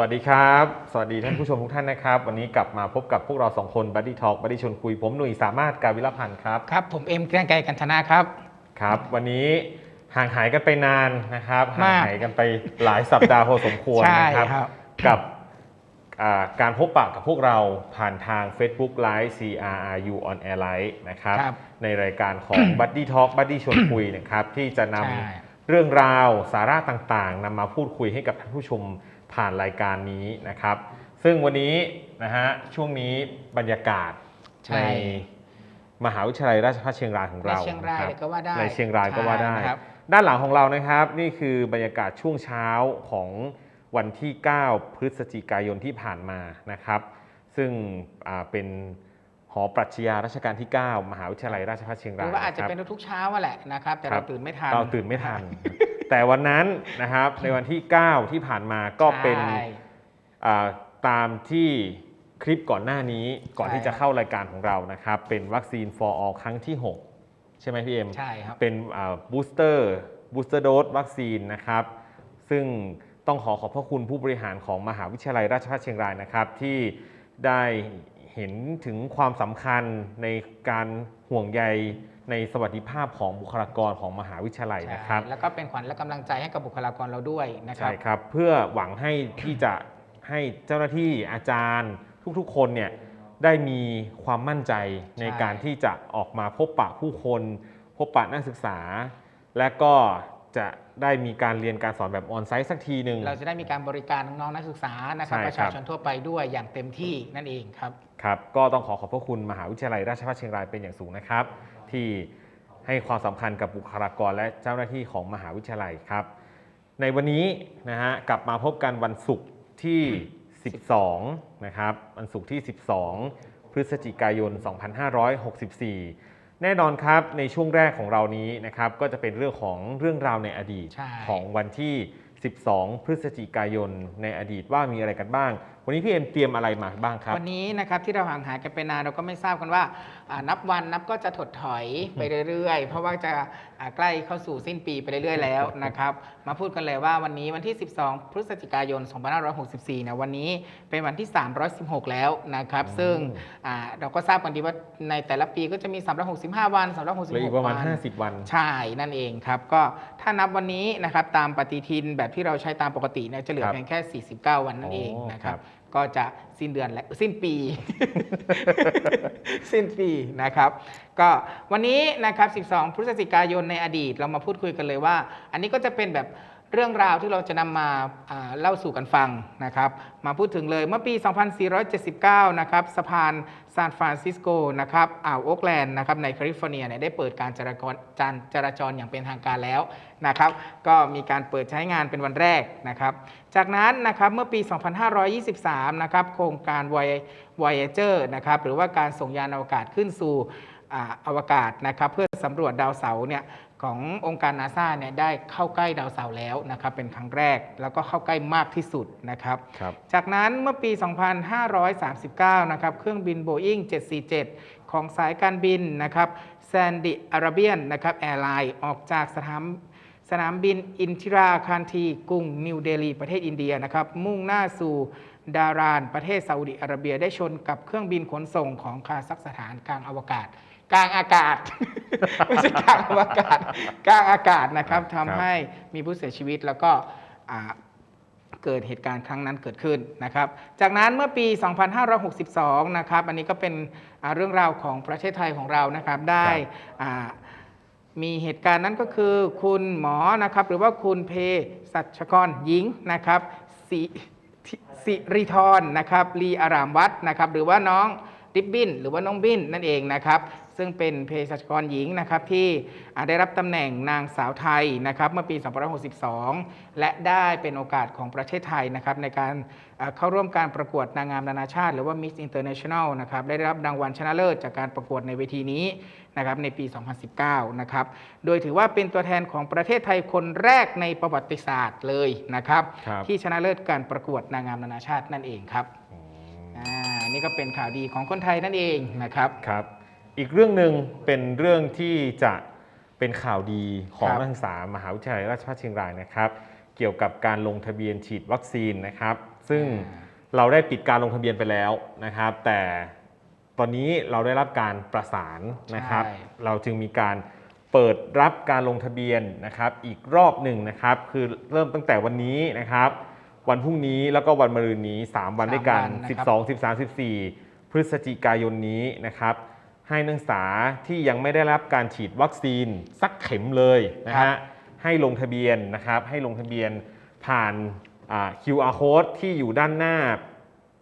วัสดีครับ สวัสดีท่านผู้ชมทุกท่านนะครับ วันนี้กลับมาพบกับพวกเราสองคนบัดดี้ทอ l k บัดดี้ชวนคุย ผมหนุ่ยสามารถการวิรพันธ์ครับ ครับ ผมเอ็มแกล้งไกลกันธนาครับ ครับ วันนี้ห่างหายกันไปนานนะครับ ห่างมากหายกันไปหลายสัปดาห์พอสมควรใช่นะครับครับ กับอ่าการพบปะกับพวกเราผ่านทาง Facebook Live CRRU on Air Live นะครับครับในรายการของ Buddy Talk Buddy ชวนคุยนะครับ ที่จะนใช่ำเรื่องราวสาระต่างๆนำมาพูดคุยให้กับท่านผู้ชม ผ่านรายการนี้นะครับ ซึ่งวันนี้นะฮะช่วงนี้บรรยากาศใช่ในมหาวิทยาลัยราชภัฏเชียงรายของในเราเชียงรายนะคเลยบก็ว่าได้ในเชียงรายก็ว่าได้ใช่นะครับด้านหลังของเรานะครับ นี่คือบรรยากาศช่วงเช้าของวันที่ 9 พฤศจิกายนที่ผ่านมานะครับ ซึ่งอ่าเป็นหอปรัชญารัชกาลที่ 9 มหาวิทยาลัยราชภัฏเชียงหรารืยอว่าอาจจะครับเป็นทุกๆเช้าอะแหละนะครับ แต่ครัเราบตื่นไม่ทันเราตื่นไม่ทัน แต่วันนั้นนะครับในวันที่ 9 ที่ผ่านมาก็เป็นใช่ อ่าตามที่คลิปก่อนหน้านี้ก่อนใช่ ที่จะเข้ารายการของเรานะครับ เป็นวัคซีน for all ครั้งที่ 6 ใช่ไหมพี่เอ็ม ใช่ครับ เป็นบูสเตอร์บูสเตอร์โดสวัคซีนนะครับ ซึ่งต้องขอขอบพระคุณผู้บริหารของมหาวิทยาลัยราชภัฏเชียงรายนะครับ ที่ได้ เห็นถึงความสำคัญในการห่วงใยในสวัสดิภาพของบุคลากรของมหาวิทยาลัยนะครับ แล้วก็เป็นขวัญและกำลังใจให้กับบุคลากรเราด้วยนะครับใช่ครับเพื่อหวังให้ที่จะให้เจ้าหน้าที่อาจารย์ทุกๆ คนเนี่ยได้มีความมั่นใจในใช่การที่จะออกมาพบปะผู้คน พบปะนักศึกษา และก็ จะได้มีการเรียนการสอนแบบออนไซต์สักทีหนึ่งเราจะได้มีการบริการน้องๆนักศึกษานะครับใช่ประครัชาบชนทั่วไปด้วยอย่างเต็มที่นั่นเองครับครับก็ต้องขอขอบพระคุณมหาวิทยาลัยราชภัฏเชียงรายเป็นอย่างสูงนะครับ ที่ให้ความสำคัญกับบุคลากรและเจ้าหน้าที่ของมหาวิทยาลัยครับ ในวันนี้นะฮะกลับมาพบกันวันศุกร์ที่ 12 นะครับ วันศุกร์ที่ 12 พฤศจิกายน 2564 แน่นอนครับในช่วงแรกของเรานี้นะครับก็จะเป็นเรื่องของเรื่องราวในอดีตใช่ของวันที่ 12 พฤศจิกายนในอดีตว่ามีอะไรกันบ้าง วันนี้พี่เอ็มเตรียมอะไรมาบ้างครับ วันนี้นะครับที่เราห่างหายกันไปนานเราก็ไม่ทราบกันว่าอ่านับวันนับก็จะถดถอยไปเรื่อยๆ เพราะว่าจะอ่าใกล้เข้าสู่สิ้นปีไปเรื่อยๆ แล้วนะครับ มาพูดกันเลยว่าวันนี้วันที่ 12 พฤศจิกายน 2564นะวันนี้เป็นวันที่ 316 แล้วนะครับ ซึ่งอ่าเราก็ทราบกันดีว่าในแต่ละปีก็จะมี 365 วัน 366เหลืออีกประมาณวัน50 วัน ใช่นั่นเองครับก็ถ้านับวันนี้นะครับตามปฏิทินแบบที่เราใช้ตามปกติเนี่ยจะเหลือครับเพียงแค่ 49 วันนั่นเองโอ้นะครัครับบ ก็จะสิ้นเดือนและสิ้นปี สิ้นปีนะครับ ก็วันนี้นะครับ 12 พฤศจิกายนในอดีตเรามาพูดคุยกันเลยว่า อันนี้ก็จะเป็นแบบเรื่องราวที่เราจะนำมาอ่าเล่าสู่กันฟังนะครับ มาพูดถึงเลยเมื่อปี 2479 นะครับสะพาน ซานฟรานซิสโกนะครับอ่าวโอ๊กแลนด์นะครับในแคลิฟอร์เนียเนี่ยได้เปิดการจราจรจราจรอย่างเป็นทางการแล้วนะครับก็มีการเปิดใช้งานเป็นวันแรกนะครับจากนั้นนะครับเมื่อปี 2523 นะครับโครงการ Voy- Voyager นะครับหรือว่าการส่งยานอวกาศขึ้นสู่อ่าอวกาศนะครับเพื่อสำรวจดาวเสาร์เนี่ย ขององค์การนาซาเนี่ยได้เข้าใกล้ดาวเสาร์แล้วนะครับเป็นครั้งแรกแล้วก็เข้าใกล้มากที่สุดนะครับครับจากนั้นเมื่อปี 2539 นะครับเครื่องบิน Boeing 747 ของสายการบินนะครับแซนดิอาราเบียนนะครับแอร์ไลน์ออกจากสนามสนามบินอินทิราคารทีกรุงนิวเดลีประเทศอินเดียนะครับมุ่งหน้าสู่ดารานประเทศซาอุดิอาระเบียได้ชนกับเครื่องบินขนส่งของคาซัคสถานกลางอวกาศ กลางอากาศ ไม่ใช่กลางอวกาศกลางอากาศนะครับครับทำให้มีผู้เสียชีวิตแล้วก็อ่าเกิดเหตุการณ์ครั้งนั้นเกิดขึ้นนะครับ จากนั้นเมื่อปี 2562 นะครับ อันนี้ก็เป็นอ่าเรื่องราวของประเทศไทยของเรานะครับ ได้อ่ามีเหตุการณ์นั้นก็คือคุณหมอนะครับ หรือว่าคุณเพสัชกรหญิงนะครับสิสิริธรนะครับลีอารามวัดนะครับ หรือว่าน้องดิบบินหรือว่าน้องบินนั่นเองนะครับ ซึ่งเป็นเภสัชกรหญิงนะครับที่อ่าได้รับตำแหน่งนางสาวไทยนะครับเมื่อปี 2562 และได้เป็นโอกาสของประเทศไทยนะครับในการอ่าเข้าร่วมการประกวดนางงามนานาชาติ หรือว่า Miss International นะครับได้รับรางวัลชนะเลิศจากการประกวดในเวทีนี้นะครับในปี 2019 นะครับ โดยถือว่าเป็นตัวแทนของประเทศไทยคนแรกในประวัติศาสตร์เลยนะครับครับที่ชนะเลิศการประกวดนางงามนานาชาตินั่นเองครับอืมอ่านี่ก็เป็นข่าวดีของคนไทยนั่นเองนะครับครับ อีกเรื่องหนึ่งเป็นเรื่องที่จะเป็นข่าวดีของครับนักศึกษามหาวิทยาลัยราชภัฏเชียงรายนะครับ เกี่ยวกับการลงทะเบียนฉีดวัคซีนนะครับ ซึ่งอ่าเราได้ปิดการลงทะเบียนไปแล้วนะครับ แต่ตอนนี้เราได้รับการประสานนะครับใช่เราจึงมีการเปิดรับการลงทะเบียนนะครับ อีกรอบหนึ่งนะครับ คือเริ่มตั้งแต่วันนี้นะครับ วันพรุ่งนี้แล้วก็วันมะรืนนี้ 3 วันด้วยกันสามวันนะครับ12 13 14 พฤศจิกายนนี้นะครับ ให้นักศึกษาที่ยังไม่ได้รับการฉีดวัคซีนสักเข็มเลยนะครัฮะบให้ลงทะเบียนนะครับให้ลงทะเบียนผ่านอ่า QR code ที่อยู่ด้านหน้า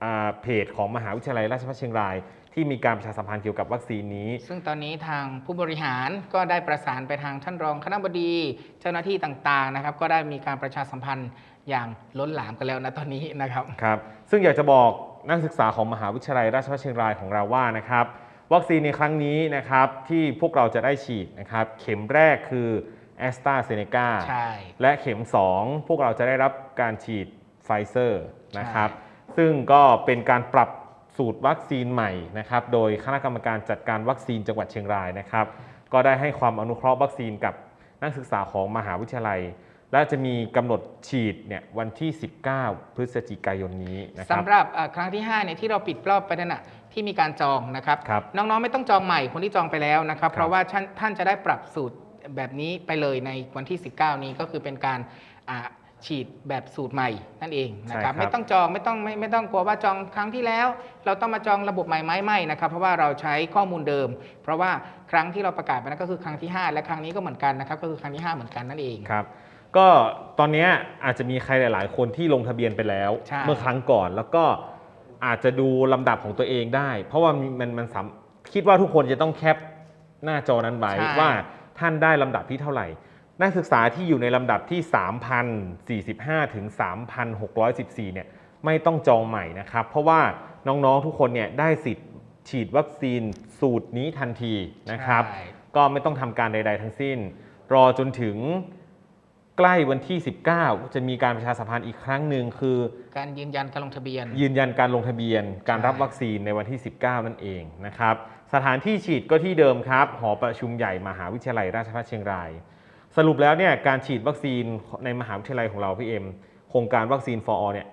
อ่าเพจของมหาวิทยาลัยราชภัฏเชียงราย ที่มีการประชาสัมพันธ์เกี่ยวกับวัคซีนนี้ ซึ่งตอนนี้ทางผู้บริหารก็ได้ประสานไปทางท่านรองคณบดี เจ้าหน้าที่ต่างๆนะครับ ก็ได้มีการประชาสัมพันธ์อย่างล้นหลามกันแล้วนะตอนนี้นะครับครับ ซึ่งอยากจะบอกนักศึกษาของมหาวิทยาลัยราชภัฏเชียงรายของเราว่านะครับ วัคซีนในครั้งนี้นะครับที่พวกเราจะได้ฉีดนะครับเข็มแรกคือแอสตราเซเนกาใช่และเข็ม 2 พวกเราจะได้รับการฉีดไฟเซอร์นะครับใช่ซึ่งก็เป็นการปรับสูตรวัคซีนใหม่นะครับโดยคณะกรรมการจัดการวัคซีนจังหวัดเชียงรายนะครับก็ได้ให้ความอนุเคราะห์วัคซีนกับนักศึกษาของมหาวิทยาลัย และจะมีกำหนดฉีดเนี่ยวันที่ 19 พฤศจิกายนนี้นะครับสำหรับเอ่อครั้งที่5เนี่ยที่เราปิดรอบไปนั่นน่ะที่มีการจองนะครับครับน้องๆไม่ต้องจองใหม่คนที่จองไปแล้วนะครับครับ เพราะว่าท่านท่านจะได้ปรับสูตรแบบนี้ไปเลยในวันที่ 19 นี้ก็คือเป็นการอ่าฉีดแบบสูตรใหม่นั่นเองนะครับใช่ครับ ไม่ต้องจองไม่ต้องไม่ไม่ต้องกลัวว่าจองครั้งที่แล้ว เราต้องมาจองระบบใหม่ไหมไม่นะครับ เพราะว่าเราใช้ข้อมูลเดิม เพราะว่าครั้งที่เราประกาศไปนั้นก็คือครั้งที่ 5 และครั้งนี้ก็เหมือนกันนะครับก็คือครั้งที่ 5 เหมือนกันนั่นเอง ครับ ก็ตอนเนี้ยอาจจะมีใครหลาย ๆ คนที่ลงทะเบียนไปแล้ว ใช่ เมื่อครั้งก่อนแล้วก็อาจจะดูลำดับของตัวเองได้ เพราะว่ามันมันมันสำคิดว่าทุกคนจะต้องแคปหน้าจอนั้นไว้ใช่ ว่าท่านได้ลำดับที่เท่าไหร่ นักศึกษาที่อยู่ในลำดับที่ 3,045 ถึง 3,614 เนี่ยไม่ต้องจองใหม่นะครับ เพราะว่าน้อง ๆ ทุกคนเนี่ยได้สิทธิ์ฉีดวัคซีนสูตรนี้ทันทีนะครับ ใช่ ก็ไม่ต้องทำการใด ๆ ทั้งสิ้น รอจนถึง ใกล้วันที่ 19 จะมีการประชาสัมพันธ์อีกครั้งหนึ่งคือ การยืนยันการลงทะเบียน ยืนยันการลงทะเบียน การรับใช่วัคซีนในวันที่ 19 นั่นเองนะครับสถานที่ฉีดก็ที่เดิมครับ หอประชุมใหญ่มหาวิทยาลัยราชภัฏเชียงราย สรุปแล้วเนี่ยการฉีดวัคซีนในมหาวิทยาลัยของเราพี่เอ็มโครงการวัคซีน for all เนี่ย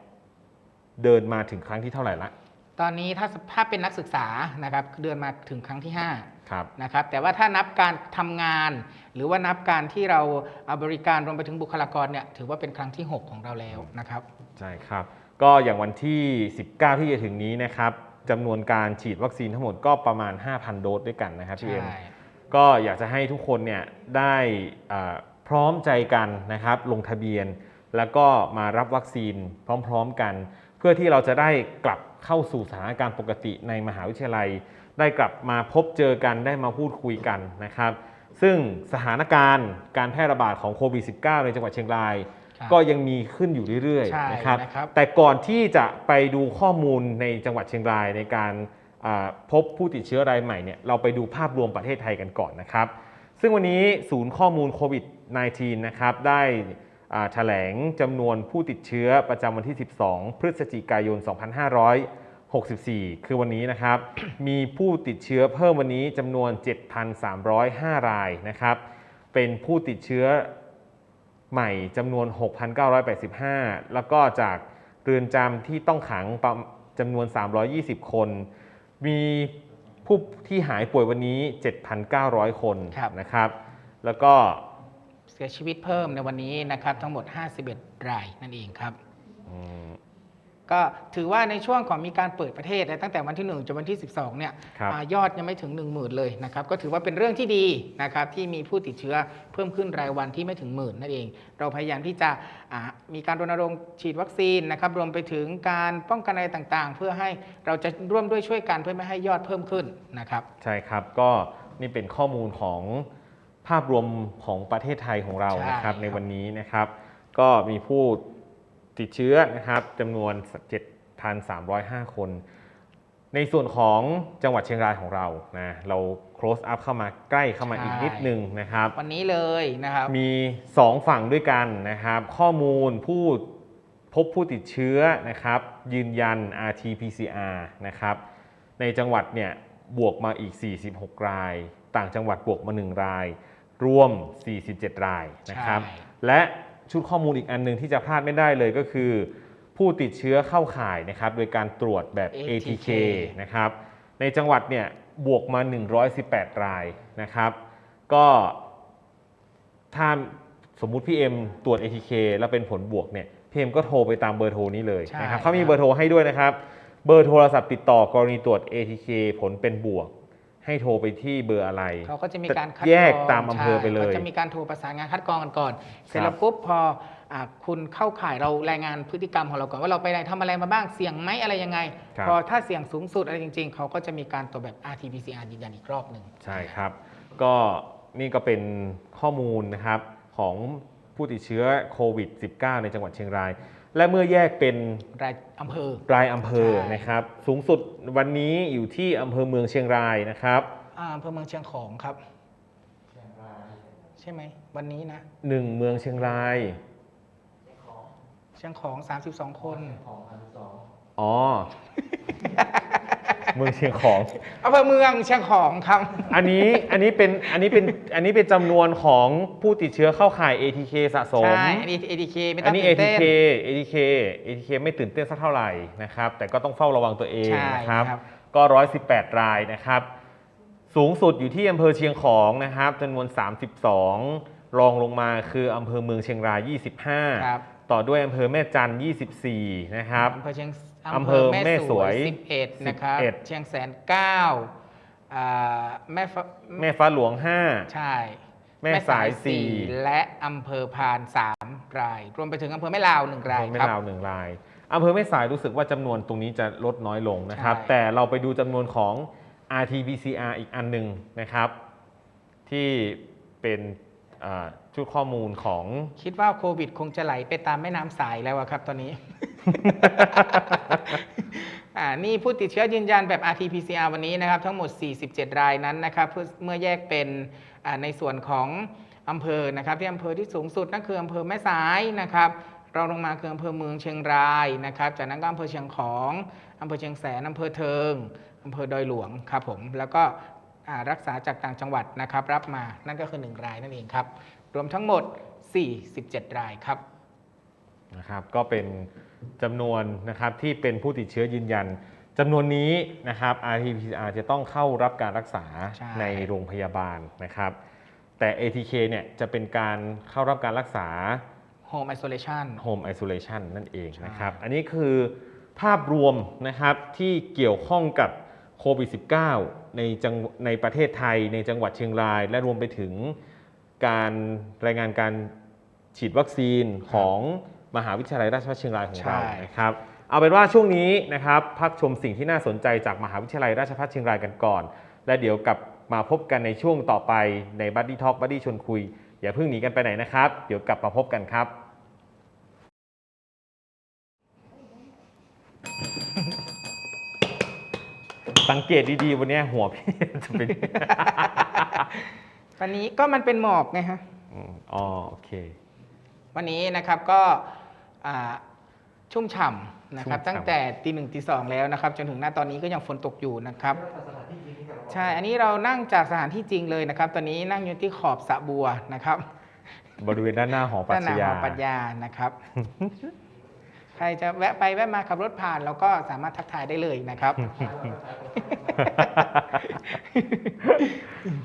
เดินมาถึงครั้งที่เท่าไหร่ละ ตอนนี้ถ้าถ้าเป็นนักศึกษานะครับเดือนมาถึงครั้งที่5ครับนะครับแต่ว่าถ้านับการทำงาน หรือว่านับการที่เราเอาบริการรวมไปถึงบุคลากรเนี่ยถือว่าเป็นครั้งที่ 6 ของเราแล้วนะครับใช่ครับ ก็อย่างวันที่ 19 ที่จะถึงนี้นะครับจำนวนการฉีดวัคซีนทั้งหมดก็ประมาณ 5,000 โดสด้วยกันนะครับพี่เอ็มใช่ก็อยากจะให้ทุกคนเนี่ยได้อ่าพร้อมใจกันนะครับลงทะเบียน แล้วก็มารับวัคซีนพร้อม ๆกันเพื่อที่เราจะได้กลับเข้าสู่สถานการณ์ปกติในมหาวิทยาลัย ได้กลับมาพบเจอกันได้มาพูดคุยกันนะครับ ซึ่งสถานการณ์การแพร่ระบาดของโควิด -19 ในจังหวัดเชียงรายครับก็ยังมีขึ้นอยู่เรื่อยใช่ๆนะครับนะครับแต่ก่อนที่จะไปดูข้อมูลในจังหวัดเชียงรายในการอ่าพบผู้ติดเชื้อรายใหม่เนี่ยเราไปดูภาพรวมประเทศไทยกันก่อนนะครับ ซึ่งวันนี้ศูนย์ข้อมูลโควิด -19 นะครับได้อ่า แถลงจำนวนผู้ติดเชื้อประจำวันที่ 12 พฤศจิกายน 2564 คือวันนี้นะครับ มีผู้ติดเชื้อเพิ่มวันนี้จำนวน 7,305 รายนะครับ เป็นผู้ติดเชื้อใหม่จำนวน 6,985 แล้วก็จากเรือนจำที่ต้องขังประจำนวน 320 คน มีผู้ที่หายป่วยวันนี้ 7,900 คนครับนะครับ แล้วก็เสียชีวิตเพิ่มในวันนี้นะครับทั้งหมด 51 รายนั่นเองครับอืมก็ถือว่าในช่วงของมีการเปิดประเทศตั้งแต่วันที่ 1จนวันที่ 12เนี่ยครับอายอดยังไม่ถึง 1 0,000 เลยนะครับก็ถือว่าเป็นเรื่องที่ดีนะครับที่มีผู้ติดเชื้อเพิ่มขึ้นรายวันที่ไม่ถึงหมื่นนั่นเอง เราพยายามที่จะอ่ามีการรณรงค์ฉีดวัคซีนนะครับรวมไปถึงการป้องกันอะไรต่างๆ เพื่อให้เราจะร่วมด้วยช่วยกันเพื่อไม่ให้ยอดเพิ่มขึ้นนะครับใช่ครับก็นี่เป็นข้อมูลของ ภาพรวมของประเทศไทยของเราใช่นะครับครับในวันนี้นะครับ ก็มีผู้ติดเชื้อนะครับจำนวน 7,305 คน ในส่วนของจังหวัดเชียงรายของเรานะเรา close up เข้ามาใกล้เข้ามาอีกนิดนึงนะครับ วันนี้เลยนะครับ มี 2 ฝั่งด้วยกันนะครับ ข้อมูลผู้พบผู้ติดเชื้อนะครับ ยืนยัน RT-PCR นะครับ ในจังหวัดเนี่ยบวกมาอีก 46 ราย ต่างจังหวัดบวกมา 1 ราย รวม 47 รายนะครับ ใช่ และชุดข้อมูลอีกอันหนึ่งที่จะพลาดไม่ได้เลยก็คือ ผู้ติดเชื้อเข้าข่ายนะครับโดยการตรวจแบบ ATK ATK นะครับ ในจังหวัดเนี่ยบวกมา 118 รายนะครับ ก็ถ้าสมมุติพี่เอ็มตรวจ ATK แล้วเป็นผลบวกเนี่ยพี่เอ็มก็โทรไปตามเบอร์โทรนี้เลยใช่นะครับเขามีครับ เบอร์โทรให้ด้วยนะครับ เบอร์โทรศัพท์ติดต่อกรณีตรวจ ATK ผลเป็นบวก ให้โทรไปที่เบอร์อะไรเขาก็จะมีการคัดแยกรองตามอำเภอไปเลยใช่เขาจะมีการโทรประสานงานคัดกรองกันก่อน เสร็จครัแล้บวปุ๊บพออ่าคุณเข้าข่ายเรารายงานพฤติกรรมของเราก่อนว่าเราไปไหนทำอะไรมาบ้างเสี่ยงไหมอะไรยังไงครับพอถ้าเสี่ยงสูงสุดอะไรจริง ๆ เขาก็จะมีการตรวจแบบ RT-PCR ยืนยันอีกรอบหนึ่งใช่ครับ ก็นี่ก็เป็นข้อมูลนะครับของผู้ติดเชื้อโควิด -19 ในจังหวัดเชียงราย และเมื่อแยกเป็นรายอำเภอรายอำเภอใช่นะครับ สูงสุดวันนี้อยู่ที่อำเภอเมืองเชียงรายนะครับอ่าอำเภอเมืองเชียงของครับ ใช่ไหมวันนี้นะหนึ่งเมืองเชียงราย เชียงของ 32 คน อ๋อ เมืองเชียงของ อำเภอเมืองเชียงของครับ อันนี้อันนี้เป็นอันนี้เป็นอันนี้เป็นจำนวนของผู้ติดเชื้อเข้าข่าย ATK สะสม ใช่อันนี้ ATK ไม่อัต้อนงนี้ ตื่นเต้น ATK ATK ATK ไม่ตื่นเต้นสักเท่าไหร่นะครับ แต่ก็ต้องเฝ้าระวังตัวเองใช่นะครับครับ ก็ 118 รายนะครับ สูงสุดอยู่ที่อำเภอเชียงของนะครับจำนวน 32 รองลงมาคืออำเภอเมืองเชียงรายครับ25ต่อด้วยอำเภอแม่จันทร์24 นะครับ อำเภอเชียง อำเภอแม่สวย 11 นะครับ 11 เชียงแสน9อ่าแม่ฟ้าแม่ฟ้าหลวงใช่ แม่สายสี่และอำเภอพาน 3 ราย รวมไปถึงอำเภอแม่ลาว1 5รายอำเภอแม่ครับลาวหนึ่งรายอำเภอแม่สายรู้สึกว่าจำนวนตรงนี้จะลดน้อยลงนะครับใช่แต่เราไปดูจำนวนของ RT-PCR อีกอันหนึ่งนะครับ ที่เป็นอ่า ชุดข้อมูลของคิดว่าโควิด คงจะไหลไปตามแม่น้ำสายแล้วครับตอนนี้ อ่านี่ผู้ติดเชื้อยืนยันแบบ RT-PCR วันนี้นะครับ ทั้งหมด 47 รายนั้นนะครับเมื่อแยกเป็นในส่วนของอำเภอนะครับ ที่อำเภอที่สูงสุดนั่นคืออำเภอแม่สายนะครับรองลงมาคืออำเภอเมืองเชียงรายนะครับ จากนั้นก็อำเภอเชียงของอำเภอเชียงแสนอำเภอเทิงอำเภอดอยหลวงครับผม แล้วก็ รักษาจากต่างจังหวัดนะครับรับมานั่นก็คือ 1 รายนั่นเองครับ รวมทั้งหมด 47 รายครับนะครับก็เป็นจำนวนนะครับที่เป็นผู้ติดเชื้อยืนยันจำนวนนี้นะครับ RT-PCR จะต้องเข้ารับการรักษาใช่ในโรงพยาบาลนะครับ แต่ ATK เนี่ยจะเป็นการเข้ารับการรักษา Home Isolation Home Isolation นั่นเองนะครับใช่อันนี้คือภาพรวมนะครับที่เกี่ยวข้องกับ โควิด -19 ในจังในประเทศไทย ในจังหวัดเชียงราย และรวมไปถึงการรายงานการฉีดวัคซีนของมหาวิทยาลัยราชภัฏเชียงรายของเราใช่นะครับเอาเป็นว่าช่วงนี้นะครับพักชมสิ่งที่น่าสนใจจากมหาวิทยาลัยราชภัฏเชียงรายกันก่อน และเดี๋ยวกลับมาพบกันในช่วงต่อไปในบัดดี้ท a l k บัดดี้ชวนคุย อย่าเพิ่งหนีกันไปไหนนะครับ เดี๋ยวกลับมาพบกันครับ สังเกตดีๆวันนี้หัวพี่จะเป็นวันนี้ก็มันเป็นหมอกไงฮะอืมอ๋อโอเค วันนี้นะครับก็อ่าชุ่มฉ่ำนะครับชุ่มฉ่ำตั้งแต่ตีหนึ่งตีสองแล้วนะครับ จนถึงหน้าตอนนี้ก็ยังฝนตกอยู่นะครับใช่อันนี้เรานั่งจากสถานที่จริงเลยนะครับ ตอนนี้นั่งอยู่ที่ขอบสระบัวนะครับ บริเวณด้านหน้าหอปรัด้านหชน้าหญาอปรัญญานะครับใค รจะแวะไปแวะมาขับรถผ่าน เราก็สามารถทักทายได้เลยนะครับ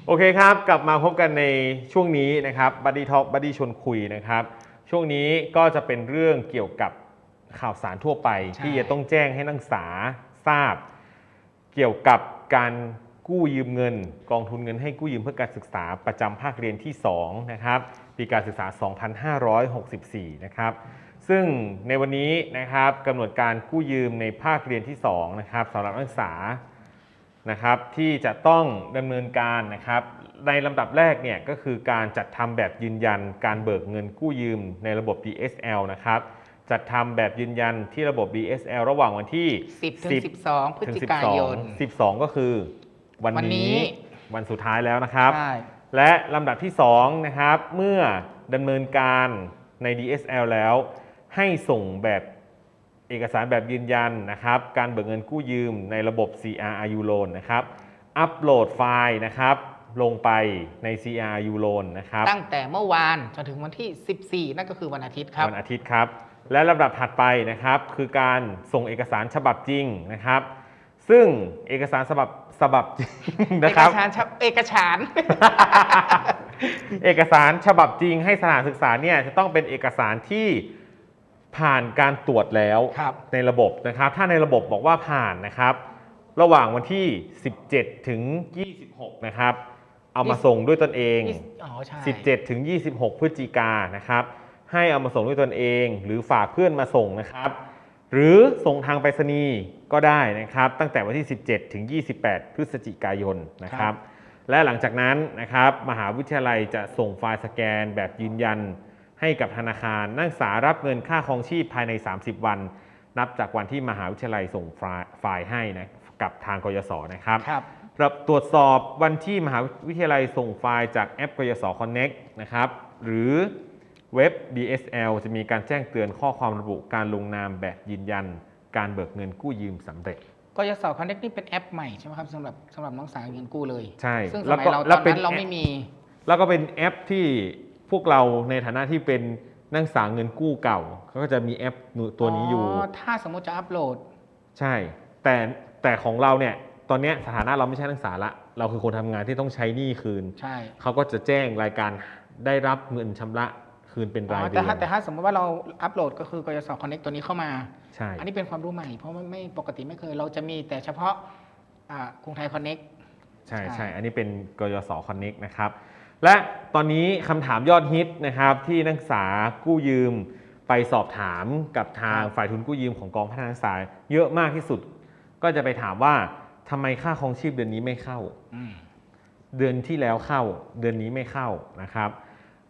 โอเคครับ กลับมาพบกันในช่วงนี้นะครับบัดดี้ท a l k บัดดี้ชวนคุยนะครับ ช่วงนี้ก็จะเป็นเรื่องเกี่ยวกับข่าวสารทั่วไป ใช่ ที่จะต้องแจ้งให้นักศึกษาทราบ เกี่ยวกับการกู้ยืมเงิน กองทุนเงินให้กู้ยืมเพื่อการศึกษาประจำภาคเรียนที่ 2 นะครับ ปีการศึกษา 2564 นะครับ ซึ่งในวันนี้นะครับกำหนดการกู้ยืมในภาคเรียนที่2นะครับสำหรับนักศึกษานะครับที่จะต้องดำเนินการนะครับในลำดับแรกเนี่ยก็คือการจัดทำแบบยืนยันการเบิกเงินกู้ยืมในระบบ DSL นะครับจัดทำแบบยืนยันที่ระบบ DSL ระหว่างวันที่ 10ถึง12 พฤศจิกายน 12 12ก็คือวันวันนี้นี้วันสุดท้ายแล้วนะครับใช่และลำดับที่2นะครับเมื่อดำเนินการใน DSL แล้ว ให้ส่งแบบเอกสารแบบยืนยันนะครับ การเบิกเงินกู้ยืมในระบบ CRRU Loan นะครับ อัปโหลดไฟล์นะครับ ลงไปใน CRRU Loan นะครับ ตั้งแต่เมื่อวานจนถึงวันที่ 14 นั่นก็คือวันอาทิตย์ครับ วันอาทิตย์ครับ และลำดับถัดไปนะครับ คือการส่งเอกสารฉบับจริงนะครับ ซึ่งเอกสารฉบับฉบับจริงเอนะกครับสารฉบับเอกสารเอกสารฉบับจริงให้สถานศึกษาเนี่ยจะต้องเป็นเอกสารที่ ผ่านการตรวจแล้วครับ ในระบบนะครับ ถ้าในระบบบอกว่าผ่านนะครับ ระหว่างวันที่ 17 ถึง 26 นะครับ เอามาส่งด้วยตนเองอ๋อใช่17 ถึง 26 พฤศจิกายนนะครับ ให้เอามาส่งด้วยตนเอง หรือฝากเพื่อนมาส่งนะครับ หรือส่งทางไปรษณีย์ก็ได้นะครับ ตั้งแต่วันที่ 17 ถึง 28 พฤศจิกายนนะครับ และหลังจากนั้นนะครับ มหาวิทยาลัยจะส่งไฟล์สแกนแบบยืนยัน ให้กับธนาคาร นักศึกษารับเงินค่าครองชีพภายใน 30 วัน นับจากวันที่มหาวิทยาลัยส่งไฟล์ไฟล์ให้นะกับทางกยศนะครับครับครับตรวจสอบวันที่มหาวิทยาลัยส่งไฟล์จากแอปกยศ Connect นะครับหรือเว็บ DSL จะมีการแจ้งเตือนข้อความระบุการลงนามแบบยืนยัน การเบิกเงินกู้ยืมสำเร็จกยศคอนเน็กนี่เป็นแอปใหม่ใช่ไหมครับสำหรับสำหรับน้องสาวเงินกู้เลย ใช่ ซึ่งสแล้วมัยก็เราตแล้อวนเป็นนั้นเราแอปไม่มี แล้วก็เป็นแอปที่ พวกเราในฐานะที่เป็นนักศึกษาเงินกู้เก่าเขาก็จะมีแอปตัวนี้อยู่ ถ้าสมมติจะอัปโหลด ใช่ แต่แต่ของเราเนี่ยตอนเนี้ยสถานะเราไม่ใช่นักศึกษาละ เราคือคนทำงานที่ต้องใช้หนี้คืน ใช่เขาก็จะแจ้งรายการได้รับเงินชำระคืนเป็นอ๋รายอเดืแต่อนถ้าแต่ถ้าสมมติว่าเราอัปโหลดก็คือกยศคอนเน็กตัวนี้เข้ามา ใช่ อันนี้เป็นความรู้ใหม่ เพราะว่าไม่ปกติไม่เคย เราจะมีแต่เฉพาะอ่ากรุงไทยคอนเน็กใช่ใช่ใช่ อันนี้เป็นกยศคอนเน็กนะครับ และตอนนี้คำถามยอดฮิตนะครับที่นักศึกษากู้ยืมไปสอบถามกับทางฝ่ายทุนกู้ยืมของกองพัฒนานักศึกษาเยอะมากที่สุด ก็จะไปถามว่าทำไมค่าครองชีพเดือนนี้ไม่เข้าอืมเดือนที่แล้วเข้า เดือนนี้ไม่เข้านะครับ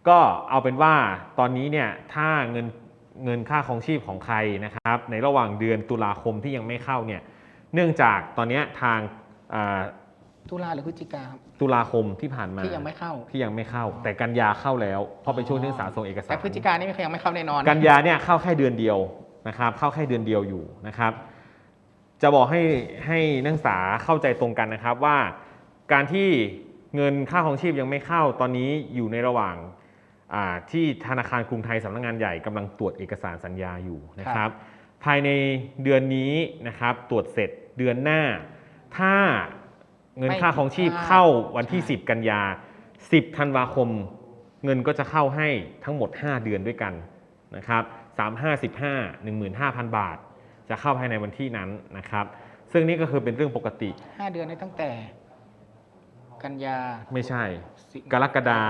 ก็เอาเป็นว่าตอนนี้เนี่ยถ้าเงินเงินค่าของชีพของใครนะครับ ในระหว่างเดือนตุลาคมที่ยังไม่เข้าเนี่ยเนื่องจากตอนเนี้ยทางอ่า ตุลาหรือพฤศจิกาครับ ตุลาคมที่ผ่านมาที่ยังไม่เข้า ที่ยังไม่เข้า แต่กันยาเข้าแล้วเพราะเป็นช่วงที่นักศึกษาส่งเอกสารแต่พฤศจิกานี่ไม่เคยยังไม่เข้าแน่นอน กันยาเนี่ยเข้าแค่เดือนเดียวนะครับ เข้าแค่เดือนเดียวอยู่นะครับ จะบอกให้ให้นักศึกษาเข้าใจตรงกันนะครับว่า การที่เงินค่าของชีพยังไม่เข้าตอนนี้อยู่ในระหว่างอ่าที่ธนาคารกรุงไทยสำนักงานใหญ่กำลังตรวจเอกสารสัญญาอยู่นะครับ ภายในเดือนนี้นะครับตรวจเสร็จเดือนหน้า ถ้า เงินค่าของชีพเข้าวันที่ 10 กันยา 10 ธันวาคม เงินก็จะเข้าให้ทั้งหมด 5 เดือนด้วยกันนะครับ3 5 15 15,000 บาท จะเข้าภายในวันที่นั้นนะครับ ซึ่งนี่ก็คือเป็นเรื่องปกติห้าเดือนนี้ตั้งแต่ กันยา ไม่ใช่สิงกรกฎา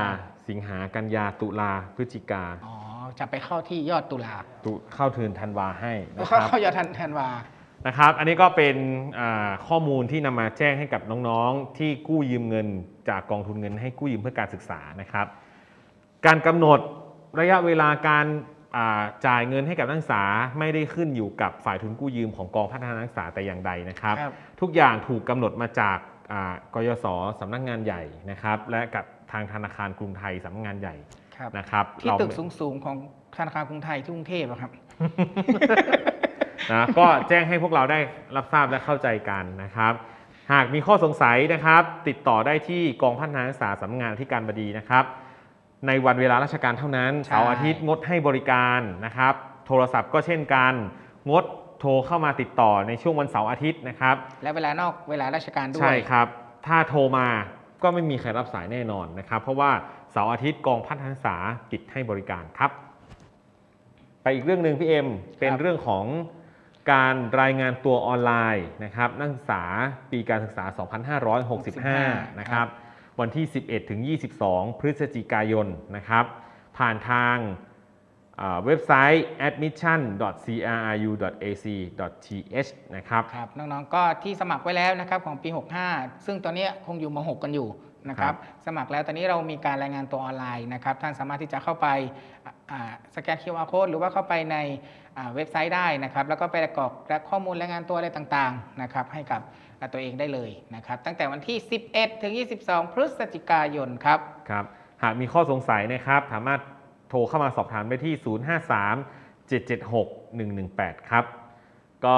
สิงหากันยาตุลาพฤศจิกา อ๋อ จะไปเข้าที่ยอดตุลาตุเข้าถึงธันวาให้นะคเข้ารับเข้ายอดทันธันวา นะครับ อันนี้ก็เป็นอ่าข้อมูลที่นำมาแจ้งให้กับน้องๆ ที่กู้ยืมเงินจากกองทุนเงิน ให้กู้ยืมเพื่อการศึกษานะครับ การกำหนดระยะเวลาการอ่าจ่ายเงินให้กับนักศึกษาไม่ได้ขึ้นอยู่กับฝ่ายทุนกู้ยืมของกองพัฒนานักศึกษาแต่อย่างใดนะครับครับทุกอย่างถูกกำหนดมาจากอ่ากยศสำนักงานใหญ่นะครับ และกับทางธนาคารกรุงไทยสำนักงานใหญ่ครับนะครับที่เราตึกสูงๆของธนาคารกรุงไทยที่กรุงเทพอะครับ นะก็แจ้งให้พวกเราได้รับทราบและเข้าใจกันนะครับ หากมีข้อสงสัยนะครับ ติดต่อได้ที่กองพัฒนาศึกษาสำนักงานที่การบดีนะครับ ในวันเวลาราชการเท่านั้นใช่เสาร์อาทิตย์งดให้บริการนะครับ โทรศัพท์ก็เช่นกัน งดโทรเข้ามาติดต่อในช่วงวันเสาร์อาทิตย์นะครับ และเวลานอกเวลาราชการด้วย ใช่ครับ ถ้าโทรมาก็ไม่มีใครรับสายแน่นอนนะครับ เพราะว่าเสาร์อาทิตย์กองพัฒนาศึกษาปิดให้บริการครับ ไปอีกเรื่องหนึ่งพี่เอ็มเป็นเรื่องของ การรายงานตัวออนไลน์นะครับนักศึกษาปีการศึกษา 2565 นะครับวันที่ 11 ถึง 22 พฤศจิกายนนะครับผ่านทางอ่าเว็บไซต์ admission.cru.ac.th นะครับครับน้องๆก็ที่สมัครไว้แล้วนะครับของปี 65 ซึ่งตอนนี้คงอยู่ม .6 กันอยู่ นะครับ สมัครแล้วตอนนี้เรามีการรายงานตัวออนไลน์นะครับ ท่านสามารถที่จะเข้าไปอ่าอ่าสแกน QR code หรือว่าเข้าไปในอ่าเว็บไซต์ได้นะครับ แล้วก็ไปประกอบและข้อมูลรายงานตัวอะไรต่างๆนะครับให้กับอ่าตัวเองได้เลยนะครับ ตั้งแต่วันที่ 11 ถึง 22 พฤศจิกายนครับครับ หากมีข้อสงสัยนะครับ สามารถโทรเข้ามาสอบถามได้ที่ 053 776 118 ครับ ก็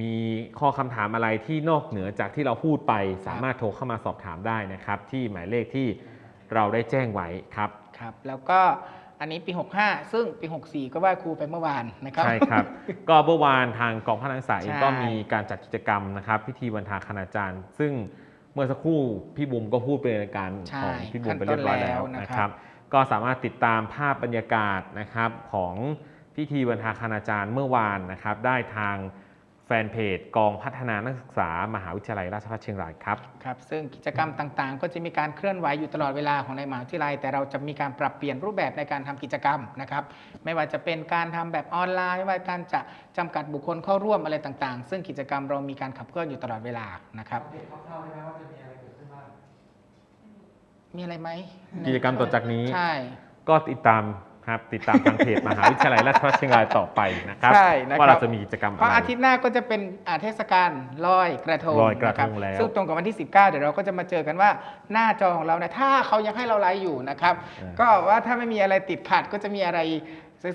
มีข้อคำถามอะไรที่นอกเหนือจากที่เราพูดไป สามารถโทรเข้ามาสอบถามได้นะครับ ที่หมายเลขที่เราได้แจ้งไว้ครับ ครับ แล้วก็อันนี้ปี 65 ซึ่งปี 64 ก็ไหว้ครูไปเมื่อวานนะครับ ใช่ครับ ก็เมื่อวานทางกองพัฒนาศึกษาเองใช่ก็มีการจัดกิจกรรมนะครับ พิธีวันทาคณาจารย์ ซึ่งเมื่อสักครู่พี่บุ๋มก็พูดไปในรายการใช่ของพี่บุ๋มไปขั้นตอนเรียบร้อยแล้วแล้วนะครับนะครับ ก็สามารถติดตามภาพบรรยากาศนะครับของพิธีวันทาคณาจารย์เมื่อวานนะครับ ได้ทาง แฟนเพจกองพัฒนานักศึกษามหาวิทยาลัยราชภัฏเชียงรายครับ ครับซึ่งกิจกรรมต่างๆ ก็จะมีการเคลื่อนไหวอยู่ตลอดเวลาของในมหาวิทยาลัย แต่เราจะมีการปรับเปลี่ยนรูปแบบในการทำกิจกรรมนะครับ ไม่ว่าจะเป็นการทำแบบออนไลน์ไม่ว่าการจะจำกัดบุคคลเข้าร่วมอะไรต่างๆ ซึ่งกิจกรรมเรามีการขับเคลื่อนอยู่ตลอดเวลานะครับมีอะไรไหมกิจกรรมต่อจากนี้ใช่ก็ติดตาม ครับติดตามทางเพจมหาวิทยาลัยราชภัฏเชียงรายต่อไปนะครับใช่นะครับ ว่าเราจะมีกิจกรรมเพอะราะไร อาทิตย์หน้าก็จะเป็นอ่าเทศกาลลอยกระทงลอยกระทงนคบแล้ว ซึ่งตรงกับวันที่ 19 เดี๋ยวเราก็จะมาเจอกันว่าหน้าจอของเราเนี่ยถ้าเขายังให้เราไลฟ์อยู่นะครับอ่าก็ว่าถ้าไม่มีอะไรติดขัดก็จะมีอะไร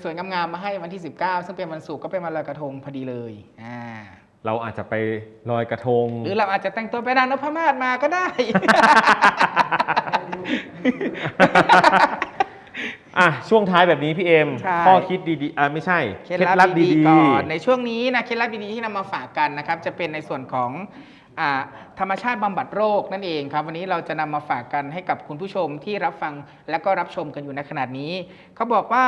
สวยๆงามๆมาให้วันที่ 19 ซึ่งเป็นวันศุกร์ก็เป็นวันลอยกระทงพอดีเลยอ่าเราอาจจะไปลอยกระทง หรือเราอาจจะแต่งตัวไปนางนพมาศมาก็ได้ อะช่วงท้ายแบบนี้พี่เอ็มใช่ ข้อคิดดีๆอะไม่ใช่เคล็ดลับดีๆก่อนในช่วงนี้นะเคล็ดลับดีๆที่นำมาฝากกันนะครับจะเป็นในส่วนของอ่าธรรมชาติบำบัดโรคนั่นเองครับ วันนี้เราจะนำมาฝากกันให้กับคุณผู้ชมที่รับฟังและก็รับชมกันอยู่ในขนาดนี้เขาบอกว่า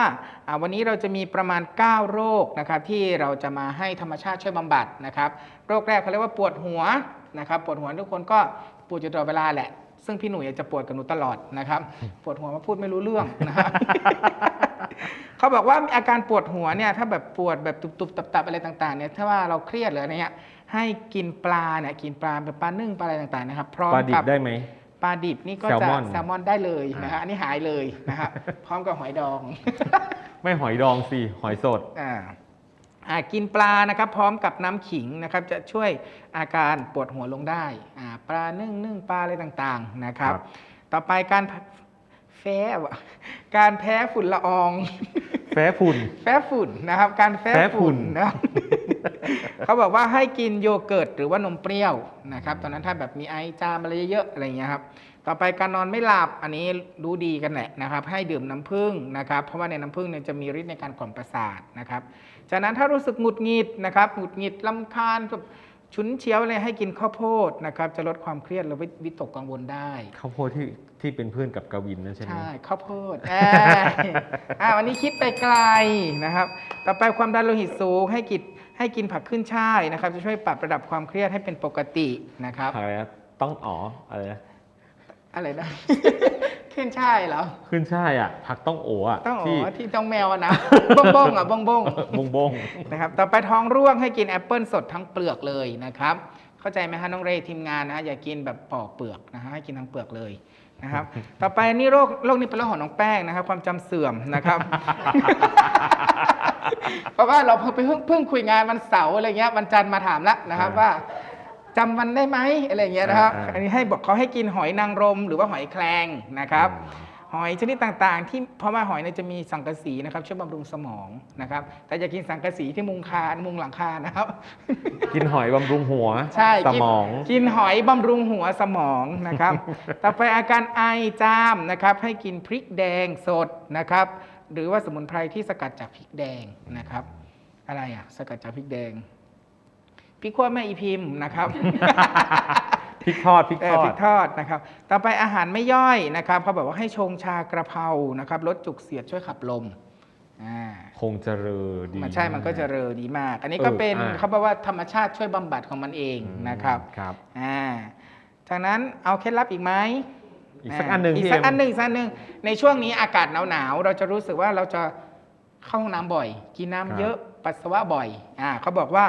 อ่าวันนี้เราจะมีประมาณ 9 โรคนะครับที่เราจะมาให้ธรรมชาติช่วยบำบัดนะครับ โรคแรกเขาเรียกว่าปวดหัวนะครับปวดหัวทุกคนก็ปวดอยู่ตลอดเวลาแหละ ซึ่งพี่หนุ่ยจะปวดกับหนูตลอดนะครับ ปวดหัวมาพูดไม่รู้เรื่องนะครับเขาบอกว่าอาการปวดหัวเนี่ยถ้าแบบปวดแบบตุบๆตับๆอะไรต่างๆเนี่ยถ้าว่าเราเครียดหรืออะไรเงี้ยให้กินปลาเนี่ยกินปลาแบบปลานึ่งปลาอะไรต่างๆนะครับพร้อมปลาดิกับบได้ไหม ปลาดิบนี่ก็แซลจะมอน แซลมอนได้เลยนะฮะอันนี้หายเลยนะครับพร้อมกับหอยดอง ไม่หอยดองสิหอยสด อ่าอ่า กินปลานะครับพร้อมกับน้ำขิงนะครับจะช่วยอาการปวดหัวลงได้อ่าปลานึ่งนึ่งปลาอะไรต่างๆนะครับครับต่อไปการแพ้วะการแพ้ฝุ่นละออง แฟ้ฝุ่นแพ้ฝุ่นนะครับ การแพ้แพ้ฝุ่ฝุ่นนนะครับเขาบอกว่าให้กินโยเกิร์ตหรือว่านมเปรี้ยวนะครับตอนนั้นถ้าแบบมีไอจามอะไรเยอะๆอะไรอย่างเงี้ยครับต่อไปการนอนไม่หลับอันนี้รู้ดีกันแหละนะครับ ให้ดื่มน้ำผึ้งนะครับ เพราะว่าในน้ำผึ้งเนี่ยจะมีฤทธิ์ในการกล่อมประสาทนะครับ จากนั้นถ้ารู้สึกหงุดหงิดนะครับหงุดหงิดลำคาญแบบฉุนเฉียวอะไรให้กินข้าวโพดนะครับจะลดความเครียดและวิตกกังวลได้ข้าวโพดที่ที่เป็นเพื่อนกับกวินนั่นใช่ไหมใช่ข้าวโพดอ่าอ่าวันนี้คิดไปไกลนะครับ ต่อไปความดันโลหิตสูงให้กินให้กินผักขึ้นช่ายนะครับ จะช่วยปรับระดับความเครียดให้เป็นปกตินะครับอะไรนะต้องอ๋ออะไรนะอะไรนะ ขึ้นช่ายเหรอ ขึ้นช่ายอะผักต้องโออะต้องอ๋ที่อที่ต้องแมวอะนะบ้องบ้องๆอะบ้องบ้องๆบงบงนะครับต่อไปท้องร่วงให้กินแอปเปิลสดทั้งเปลือกเลยนะครับ เข้าใจไหมฮะน้องเรย์ทีมงานนะอย่ากินแบบปอกเปลือกนะฮะให้กินทั้งเปลือกเลยนะครับ ต่อไปนี่โรคโรคนี้เป็นโรคของน้องแป้งนะครับ ความจำเสื่อมนะครับ เพราะว่าเราเพิ่งไปเพิ่งเพิ่งคุยงานวันเสาร์อะไรเงี้ยวันจันทร์มาถามแล้วนะครับว่า จำวันได้ไหมอะไรเงี้ยนะครับอันนี้ให้บอกเขาให้กินหอยนางรมหรือว่าหอยแครงนะครับ หอยชนิดต่างๆ ที่เพราะว่าหอยเนี่ยจะมีสังกะสีนะครับช่วยบำรุงสมองนะครับ แต่อย่ากินสังกะสีที่มุงคามุงหลังคานะครับ กินหอยบำรุงหัวใช่สกินมอง กินหอยบำรุงหัวสมองนะครับ ต่อไปอาการไอจามนะครับ ให้กินพริกแดงสดนะครับ หรือว่าสมุนไพรที่สกัดจากพริกแดงนะครับ อะไรอะ สกัดจากพริกแดง พริกขั่วแม่อีพิมพ์นะครับ พริกทอดพริกเอทออพริด กทอดนะครับ ต่อไปอาหารไม่ย่อยนะครับเขาบอกว่าให้ชงชากระเพรานะครับลดจุกเสียดช่วยขับลมอ่าคงจะเรอดีมันใช่มันก็จะเรอดีมาก อันนี้เออก็เป็นอ่าเขาบอกว่าธรรมชาติช่วยบำบัดของมันเองนะครับ ครับ อ่าจากนั้นเอาเคล็ดลับอีกไหมอีกสักอันหนึ่งอีกพี่สักเอ็มอันหนึ่งอีกสักอันหนึ่งในช่วงนี้อากาศหนาวๆเราจะรู้สึกว่าเราจะเข้าห้องน้ำบ่อย กินน้ำเยอะปัสสาวะบ่อยอ่าเขาบอกว่า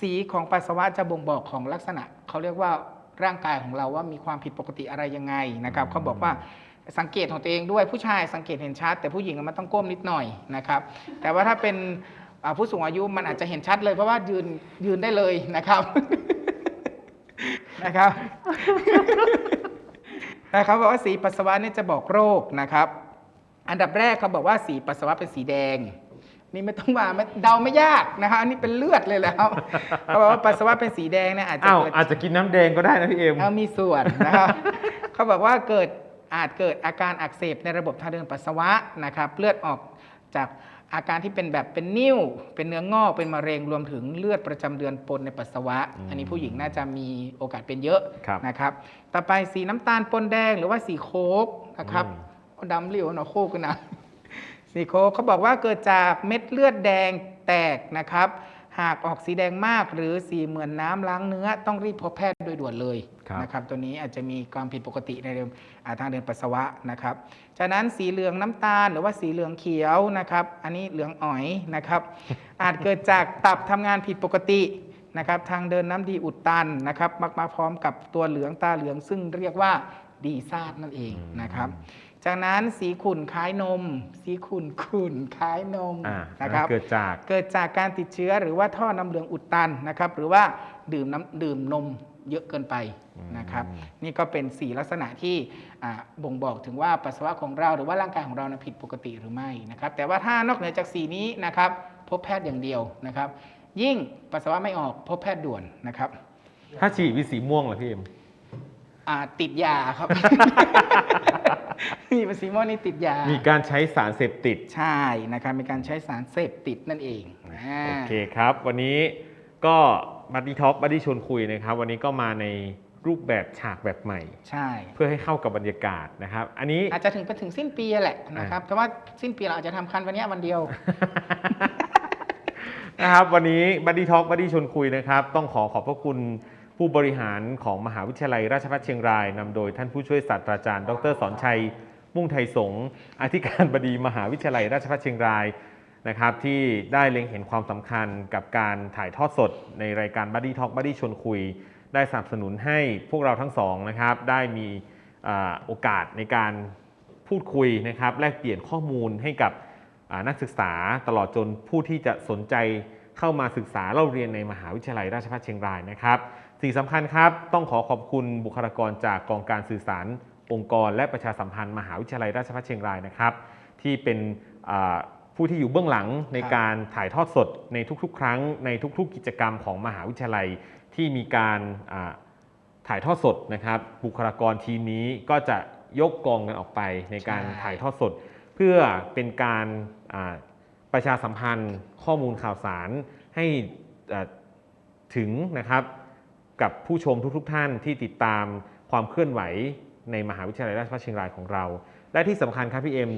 สีของปัสสาวะจะบ่งบอกของลักษณะเขาเรียกว่าร่างกายของเราว่ามีความผิดปกติอะไรยังไงนะครับเขาบอกว่าสังเกตของตัวเองด้วยผู้ชายสังเกตเห็นชัด แต่ผู้หญิงมันต้องก้มนิดหน่อยนะครับแต่ว่าถ้าเป็นอ่าผู้สูงอายุมันอาจจะเห็นชัดเลยเพราะว่ายืนยืนได้เลยนะครับนะครับนะครับบอกว่าสีปัสสาวะเนี่ยจะบอกโรคนะครับ อันดับแรกเขาบอกว่าสีปัสสาวะเป็นสีแดง นี่ไม่ต้องมาไม่เดาไม่ยากนะครับอันนี้เป็นเลือดเลยแล้วเขาบอกว่าปัสสาวะเป็นสีแดงเนี่ยอาจจะอ้าวเกิดอาจจะกินน้ำแดงก็ได้นะพี่เอ็ม เอามีส่วนนะครับ เขาบอกว่าเกิดอาจเกิดอาการอักเสบในระบบทางเดินปัสสาวะนะครับเลือดออกจากอาการที่เป็นแบบเป็นนิ่ว เป็นเนื้องอกเป็นมะเร็งรวมถึงเลือดประจำเดือนปนในปัสสาวะ อืมอันนี้ผู้หญิงน่าจะมีโอกาสเป็นเยอะครับนะครับ ต่อไปสีน้ำตาลปนแดงหรือว่าสีโคกนะครับอืม ดำเหลียวหนอโคกกันนะ สีโคกเขาบอกว่าเกิดจากเม็ดเลือดแดงแตกนะครับ หากออกสีแดงมากหรือสีเหมือนน้ำล้างเนื้อต้องรีบพบแพทย์โดยด่วนเลยครับนะครับ ตัวนี้อาจจะมีความผิดปกติในเรื่องอ่าทางเดินปัสสาวะนะครับจากนั้นสีเหลืองน้ำตาลหรือว่าสีเหลืองเขียวนะครับ อันนี้เหลืองอ๋อยนะครับ อาจเกิดจากตับทำงานผิดปกตินะครับทางเดินน้ำดีอุดตันนะครับมักมาพร้อมกับตัวเหลืองตาเหลืองซึ่งเรียกว่าดีซาดนั่นเองนะครับ จากนั้นสีขุ่นคล้ายนม สีขุ่นขุ่นคล้ายนมอ่านะครับเกิดจากเกิดจากการติดเชื้อหรือว่าท่อน้ำเหลืองอุดตันนะครับหรือว่าดื่มน้ำดื่มนมเยอะเกินไปนะครับอืมนี่ก็เป็นสีลักษณะที่อ่าบ่งบอกถึงว่าปัสสาวะของเราหรือว่าร่างกายของเรานะผิดปกติหรือไม่นะครับ แต่ว่าถ้านอกเหนือจากสีนี้นะครับ พบแพทย์อย่างเดียวนะครับ ยิ่งปัสสาวะไม่ออกพบแพทย์ด่วนนะครับ ถ้าฉีดวิสีม่วงเหรอพี่เอ็ม อ่าติดยาครับ มีปัสสีม่วงนี่ติดยา มีการใช้สารเสพติด ใช่นะครับมีการใช้สารเสพติดนั่นเองอ่าโอเคครับ วันนี้ก็บัดดี้ท็อกบัดดี้ชวนคุยนะครับ วันนี้ก็มาในรูปแบบฉากแบบใหม่ ใช่ เพื่อให้เข้ากับบรรยากาศนะครับ อันนี้ อาจจะถึงไปถึงสิ้นปีแหละนะครับเพราะว่าสิ้นปีเราอาจจะทำคันวันเนี้ยวันเดียว นะครับวันนี้บัดดี้ท็อกบัดดี้ชวนคุยนะครับ ต้องขอขอบพระคุณ ผู้บริหารของมหาวิทยาลัยราชภัฏเชียงรายนำโดยท่านผู้ช่วยศาสตราจารย์ ดรสอนชัย มุ่งไทยสงฆ์อธิการบดีมหาวิทยาลัยราชภัฏเชียงรายนะครับ ที่ได้เล็งเห็นความสำคัญกับการถ่ายทอดสด ในรายการบัดดี้ท็อกบัดดี้ชวนคุย ได้สนับสนุนให้พวกเราทั้งสองนะครับ ได้มีโอกาสในการพูดคุยนะครับ แลกเปลี่ยนข้อมูลให้กับนักศึกษาตลอดจนผู้ที่จะสนใจเข้ามาศึกษาเล่าเรียนในมหาวิทยาลัยราชภัฏเชียงรายนะครับ สิ่งสำคัญครับ ต้องขอขอบคุณบุคลากรจากกองการสื่อสาร องค์กร และประชาสัมพันธ์มหาวิทยาลัยราชภัฏเชียงรายนะครับ ที่เป็นอ่าผู้ที่อยู่เบื้องหลังในการถ่ายทอดสดในทุกๆ ครั้งในทุกๆ กิจกรรมของมหาวิทยาลัยที่มีการอ่าถ่ายทอดสดนะครับ บุคลากรทีมนี้ก็จะยกกองกันออกไปในการใช่ถ่ายทอดสด เพื่อเป็นการอ่าประชาสัมพันธ์ข้อมูลข่าวสารให้อ่าถึงนะครับ กับผู้ชมทุกๆทท่านที่ติดตามความเคลื่อนไหวในมหาวิทยาลัยราชภัฏเชียงรายของเรา และที่สำคัญครับพี่เอ็ม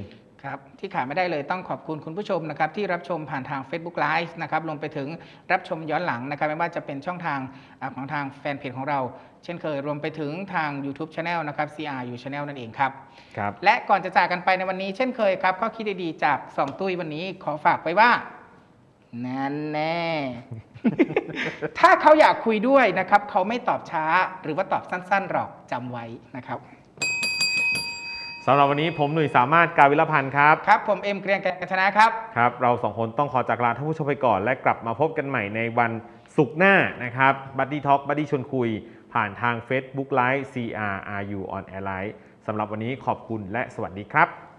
ครับที่ขาดไม่ได้เลยต้องขอบคุณคุณผู้ชมนะครับที่รับชมผ่านทาง Facebook Live นะครับรวมไปถึงรับชมย้อนหลังนะครับไม่ว่าจะเป็นช่องทางอาของทางแฟนเพจของเรา เช่นเคยรวมไปถึงทาง YouTube Channel นะครับ CRU Channel นั่นเองครับครับ และก่อนจะจากกันไปในวันนี้เช่นเคยครับก็คิดดีๆจากสองตุ้ยวันนี้ขอฝากไว้ว่า นั่นแน่ ถ้าเขาอยากคุยด้วยนะครับ เขาไม่ตอบช้าหรือว่าตอบสั้นๆหรอกจำไว้นะครับสำหรับวันนี้ผมหนุ่ยสามารถกาวิลพันธ์ครับ ครับ ผมเอ็มเกรียงกันชนะครับ ครับ เราสองคนต้องขอจากลาท่านผู้ชมไปก่อน และกลับมาพบกันใหม่ในวันศุกร์หน้านะครับบัดดี้ท็อกบัดดี้ชวนคุย ผ่านทาง Facebook Live CRRU on Air Live สำหรับวันนี้ขอบคุณและสวัสดีครับ